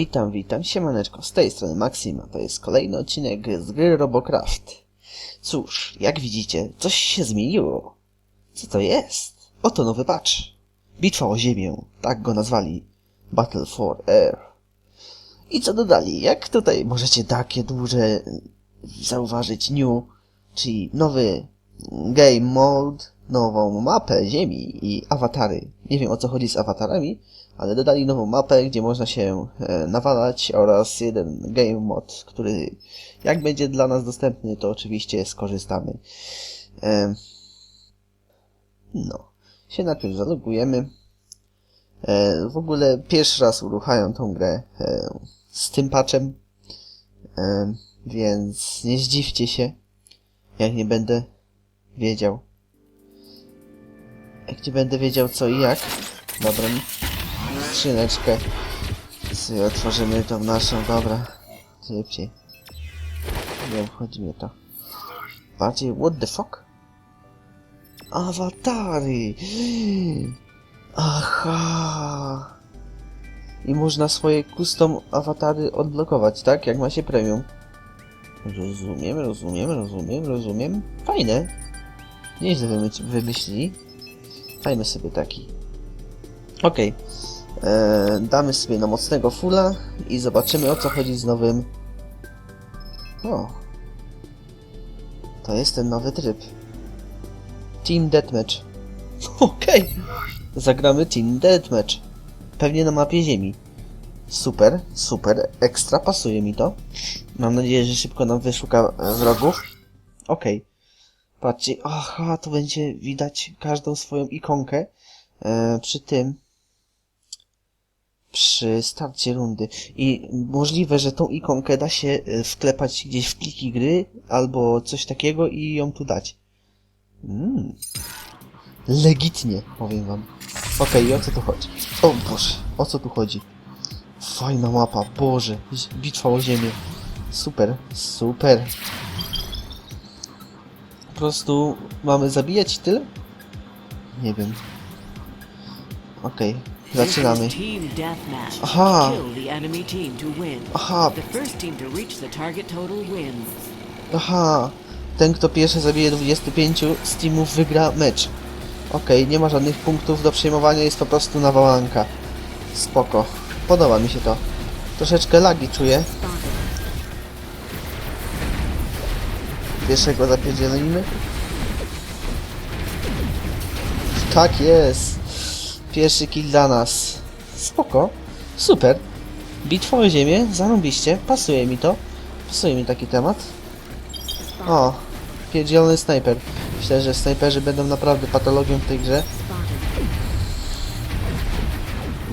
Witam, witam, siemaneczko, z tej strony Maksima, to jest kolejny odcinek z gry Robocraft. Cóż, jak widzicie, coś się zmieniło. Co to jest? Oto nowy patch. Bitwa o Ziemię, tak go nazwali. Battle for Air. I co dodali? Jak tutaj możecie takie duże zauważyć new, czyli nowy game mode, nową mapę Ziemi i awatary. Nie wiem o co chodzi z awatarami, ale dodali nową mapę, gdzie można się e, nawalać oraz jeden game mod, który jak będzie dla nas dostępny, to oczywiście skorzystamy. E, no, się najpierw zalogujemy. E, w ogóle pierwszy raz uruchamiam tą grę z tym patchem, więc nie zdziwcie się, jak nie będę wiedział. Jak nie będę wiedział co i jak. Dobra, skrzyneczkę. Sobie otworzymy tą naszą, dobra. Szybciej. Nie obchodzi mnie to. Bardziej, what the fuck? Awatary! Aha! I można swoje custom awatary odblokować, tak? Jak ma się premium. Rozumiem, rozumiem, rozumiem, rozumiem. Fajne. Nieźle wymy- wymyślili. Sobie taki. Okej. Eee, damy sobie na mocnego fulla i zobaczymy o co chodzi z nowym... O. To jest ten nowy tryb. Team Deathmatch. Okej. Zagramy Team Deathmatch. Pewnie na mapie ziemi. Super, super, ekstra, pasuje mi to. Mam nadzieję, że szybko nam wyszuka e, wrogów. Okej. Patrzcie, aha, to będzie widać każdą swoją ikonkę e, przy tym, przy starcie rundy. I możliwe, że tą ikonkę da się e, wklepać gdzieś w pliki gry, albo coś takiego i ją tu dać. Mm. Legitnie, powiem wam. Okej, i o co tu chodzi? O Boże, o co tu chodzi? Fajna mapa, Boże, bitwa o ziemię. Super, super. Po prostu mamy zabijać tyle? Nie wiem. Okej, zaczynamy. Aha. Aha, aha. Ten, kto pierwszy zabije 25 z teamów wygra mecz. Okej, nie ma żadnych punktów do przejmowania, jest po prostu nawalanka. Spoko. Podoba mi się to. Troszeczkę lagi czuję. Pierwszego zapierdzielimy. Tak jest. Pierwszy kill dla nas. Spoko. Super. Bitwa o ziemię, zarąbiście. Pasuje mi to. Pasuje mi taki temat. O, pierdzielony snajper. Myślę, że snajperzy będą naprawdę patologią w tej grze.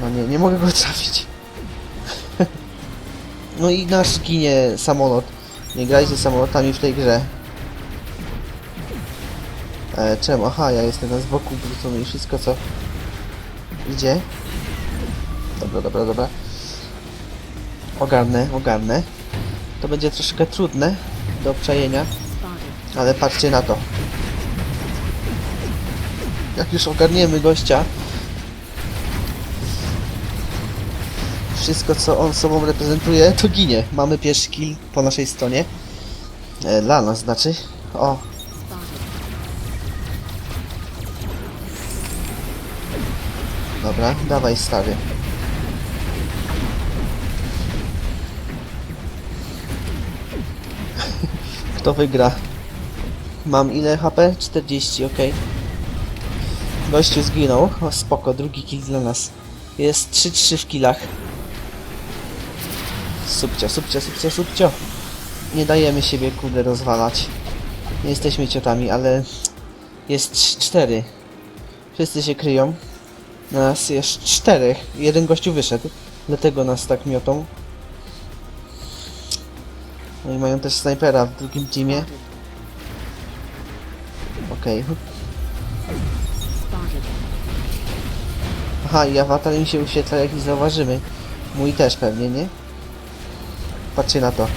No nie, nie mogę go trafić. no i nasz ginie samolot. Nie grajcie samolotami w tej grze. E, czemu? Aha, ja jestem na z boku wrócony i wszystko co idzie. Dobra, dobra, dobra. Ogarnę, ogarnę. To będzie troszkę trudne do przejęcia, ale patrzcie na to. Jak już ogarniemy gościa, wszystko co on sobą reprezentuje, to ginie. Mamy pierwszy kill po naszej stronie. E, dla nas znaczy. O. Dobra, dawaj stary. Kto wygra? Mam ile HP? 40, ok. Gościu zginął. O, spoko, drugi kill dla nas. Jest 3-3 w killach. Subcio, subcio, subcio, subcio. Nie dajemy siebie kurde rozwalać. Nie jesteśmy ciotami, ale jest trz- cztery. Wszyscy się kryją. Nas jest czterech. Jeden gościu wyszedł. Dlatego nas tak miotą. No i mają też snajpera w drugim teamie. Okej. Aha, i awatar im się uświetla jak ich zauważymy. Mój też pewnie, nie? Patrzcie na to.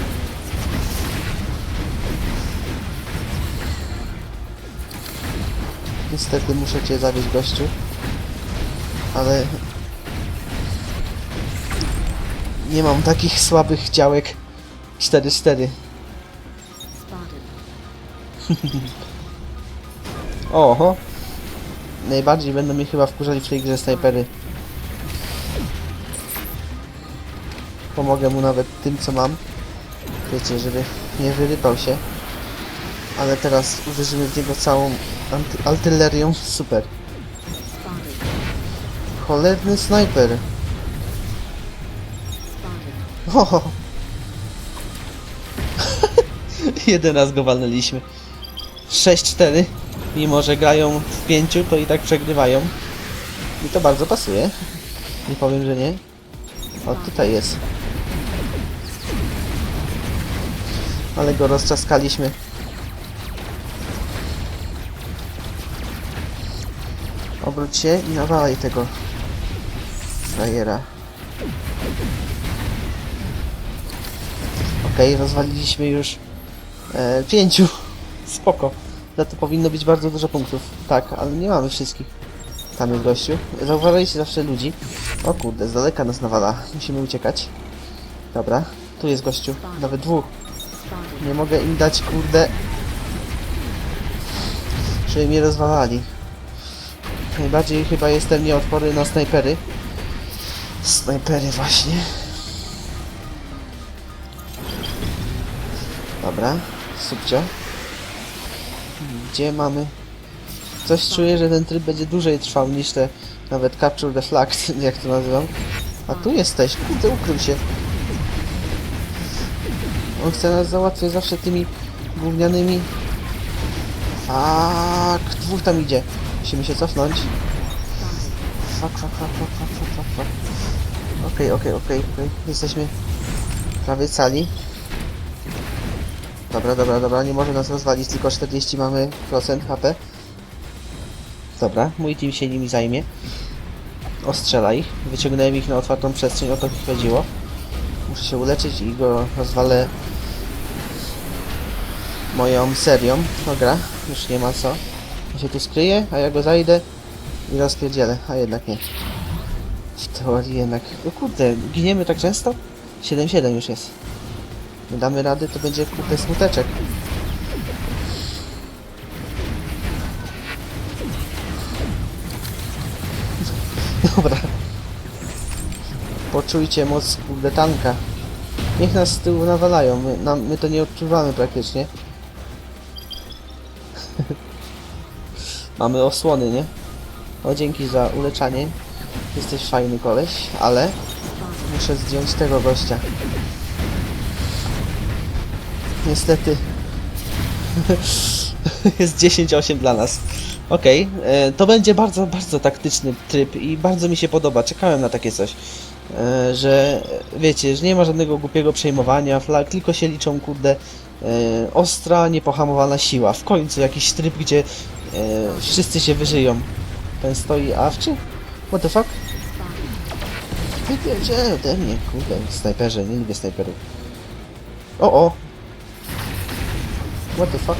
Niestety muszę cię zawieźć gościu. Ale Nie mam takich słabych działek 4-4. Spotted. Oho. Najbardziej będą mnie chyba wkurzali w tej grze snajpery. Pomogę mu nawet tym, co mam. Wiecie, żeby nie wyrypał się. Ale teraz uderzymy w niego całą anty- artylerią. Super. Cholerny snajper. Oho. Jeden raz go walnęliśmy. 6-4. Mimo, że grają w pięciu, to i tak przegrywają. I to bardzo pasuje. Nie powiem, że nie. O, tutaj jest. Ale go rozczaskaliśmy. Obróć się i nawalaj tego frajera. Okej, rozwaliliśmy już e, pięciu. Spoko. Za to powinno być bardzo dużo punktów. Tak, ale nie mamy wszystkich. Tam jest gościu. Zauważajcie zawsze ludzi. O kurde, z daleka nas nawala. Musimy uciekać. Dobra, tu jest gościu. Nawet dwóch. Nie mogę im dać, kurde. Żeby mnie rozwalali. Najbardziej chyba jestem nieodporny na snajpery. Snajpery właśnie. Dobra, subcio. Gdzie mamy? Coś czuję, że ten tryb będzie dłużej trwał niż te nawet Capture the Flag, jak to nazywam. A tu jesteś, kurde, ukrył się. On chce nas załatwiać zawsze tymi gównianymi... Fuck, dwóch tam idzie. Musimy się cofnąć. Fuck, fuck, fuck, fuck, fuck, fuck. Okej, okej, okej, okej. Jesteśmy prawie cali. Dobra, dobra, dobra, nie może nas rozwalić, tylko 40 mamy procent HP. Dobra, mój team się nimi zajmie. Ostrzela ich. Wyciągnąłem ich na otwartą przestrzeń, o to mi chodziło. Muszę się uleczyć i go rozwalę moją serią. Dobra, już nie ma co. On się tu skryje, a ja go zajdę i rozpierdzielę, a jednak nie. W teorii jednak... O kurde, giniemy tak często? 7-7 już jest. Nie damy rady, to będzie kurde smuteczek. Dobra. Poczujcie moc kurde tanka. Niech nas z tyłu nawalają, my, my to nie odczuwamy praktycznie. Mamy osłony, nie? O, dzięki za uleczanie. Jesteś fajny koleś, ale muszę zdjąć tego gościa. Niestety. Jest 10-8 dla nas. Okej, e, to będzie bardzo, bardzo taktyczny tryb i bardzo mi się podoba. Czekałem na takie coś. E, że wiecie, że nie ma żadnego głupiego przejmowania flag, tylko się liczą, kurde, e, ostra, niepohamowana siła. W końcu jakiś tryb, gdzie e, wszyscy się wyżyją. Ten stoi awczy? What the fuck? Wypierdziel ode mnie, kurde, snajperze, nie lubię snajperów. O, o! What the fuck?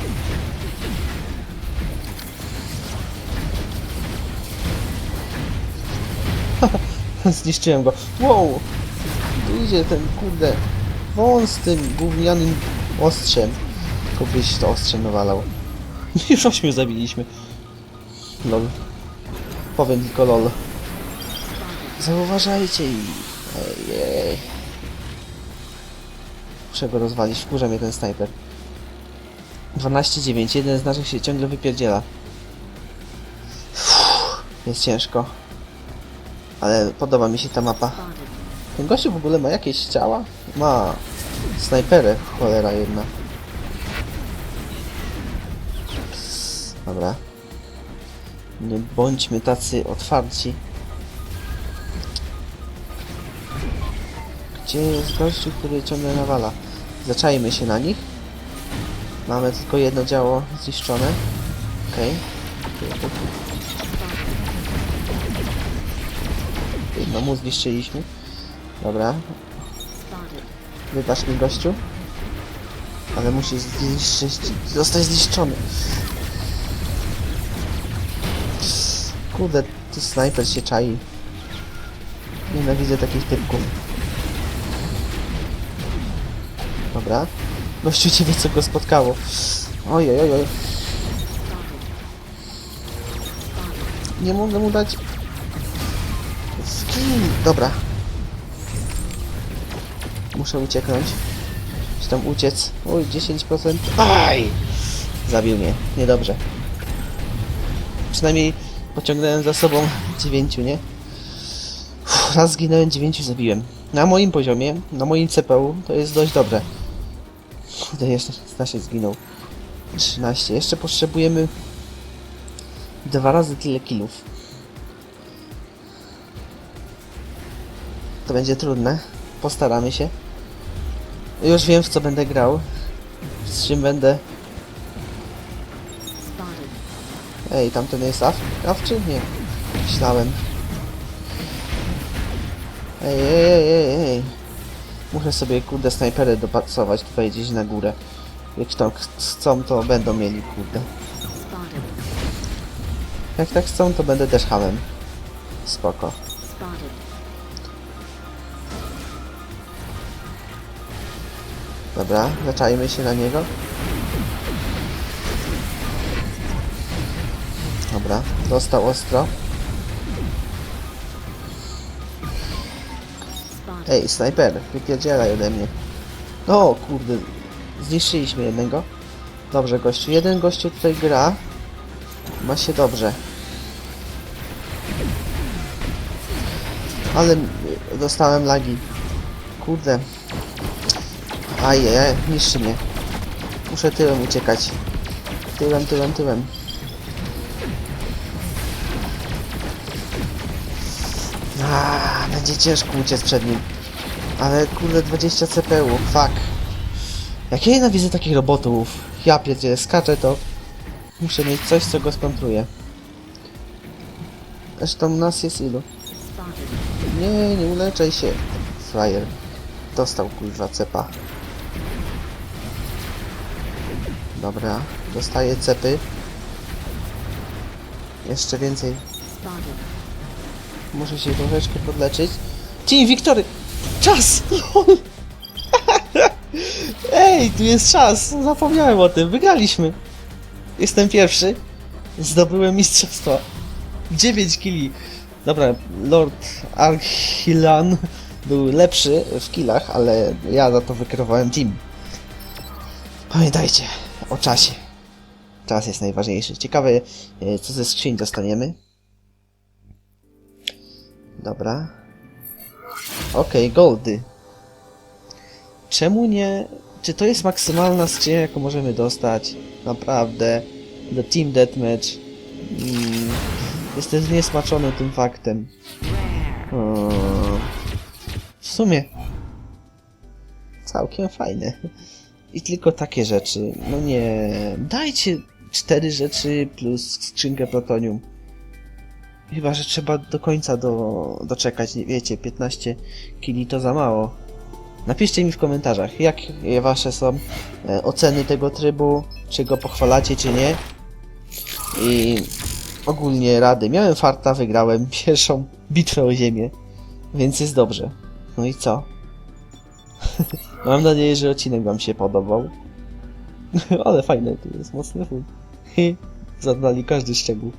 Zniszczyłem go. Wow! Idzie ten, kurde, wąs tym gównianym ostrzem. Tylko byś to ostrzem nawalał. Już ośmiu zabiliśmy. Lol. Powiem tylko lol. Zauważajcie i... Ejej. Muszę go rozwalić, wkurza mnie ten snajper. 12-9, jeden z naszych się ciągle wypierdziela. Uff, jest ciężko. Ale podoba mi się ta mapa. Ten gościu w ogóle ma jakieś ciała? Ma snajperę, cholera jedna. Dobra. Nie bądźmy tacy otwarci. Gdzie jest gościu, który ciągle nawala? Zaczajmy się na nich. Mamy tylko jedno działo zniszczone. Okej. Jedno mu zniszczyliśmy. Dobra. Wybacz mi gościu. Ale musi zniszczyć, zostać zniszczony. Kurde, tu snajper się czai. Nienawidzę takich typków. Dobra. Gościu ciebie co go spotkało. Oj, oj, oj, oj. Nie mogę mu dać. Skin. Dobra. Muszę ucieknąć. Czy tam uciec? Oj, 10%. Aj! Zabił mnie. Niedobrze. Przynajmniej pociągnąłem za sobą dziewięciu, nie? Uff, raz zginąłem, dziewięciu zabiłem. Na moim poziomie, na moim CPU to jest dość dobre. Kurde, jeszcze 16 zginął. 13. Jeszcze potrzebujemy dwa razy tyle killów. To będzie trudne. Postaramy się. Już wiem w co będę grał. Z czym będę. Ej, tamten jest AF? AF czy nie? Myślałem. Ej, ej, ej, ej, ej. Muszę sobie kurde snajperę dopasować tutaj gdzieś na górę. Jak tam chcą, to będą mieli kurde. Jak tak chcą, to będę też hamem. Spoko. Dobra, zaczajmy się na niego. Dobra, dostał ostro. Ej, snajper, wypierdzielaj ode mnie. O, kurde, zniszczyliśmy jednego. Dobrze, gościu. Jeden gościu tutaj gra. Ma się dobrze. Ale dostałem lagi. Kurde. Ajej, niszczy mnie. Muszę tyłem uciekać. Tyłem, tyłem, tyłem. Aaaa, będzie ciężko uciec przed nim. Ale kurde 20 CPU, fuck. Jak ja nienawidzę takich robotów. Ja pierdzielę, skaczę to. Muszę mieć coś, co go skontruje. Zresztą nas jest ilu? Nie, nie uleczaj się. Flyer. Dostał kurwa cepa. Dobra, dostaję cepy. Jeszcze więcej. Muszę się troszeczkę podleczyć. Team Wiktory! Czas! Ej, tu jest czas! Zapomniałem o tym, wygraliśmy! Jestem pierwszy. Zdobyłem mistrzostwo. 9 kili. Dobra, Lord Archilan był lepszy w killach, ale ja za to wykierowałem team. Pamiętajcie o czasie. Czas jest najważniejszy. Ciekawe, e, co ze skrzyń dostaniemy. Dobra. Okej, goldy. Czemu nie... Czy to jest maksymalna skrzynia, jaką możemy dostać? Naprawdę. Do Team Deathmatch. Mm, jestem zniesmaczony tym faktem. W sumie... Całkiem fajne. I tylko takie rzeczy. No nie... Dajcie cztery rzeczy plus skrzynkę plutonium. Chyba, że trzeba do końca do, doczekać, nie wiecie, 15 kili to za mało. Napiszcie mi w komentarzach, jak wasze są e, oceny tego trybu, czy go pochwalacie, czy nie. I ogólnie rady. Miałem farta, wygrałem pierwszą bitwę o ziemię, więc jest dobrze. No i co? Mam nadzieję, że odcinek wam się podobał. Ale fajne, tu jest mocny fun. Zadali każdy szczegół.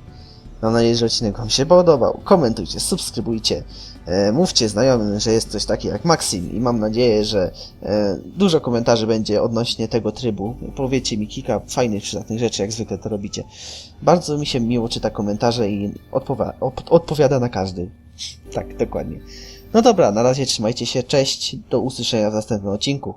Mam nadzieję, że odcinek Wam się podobał. Komentujcie, subskrybujcie, e, mówcie znajomym, że jest coś takiego jak Maxim i mam nadzieję, że e, dużo komentarzy będzie odnośnie tego trybu. Powiecie mi kilka fajnych, przydatnych rzeczy, jak zwykle to robicie. Bardzo mi się miło czyta komentarze i odpowa- op- odpowiada na każdy. Tak, dokładnie. No dobra, na razie trzymajcie się, cześć, do usłyszenia w następnym odcinku.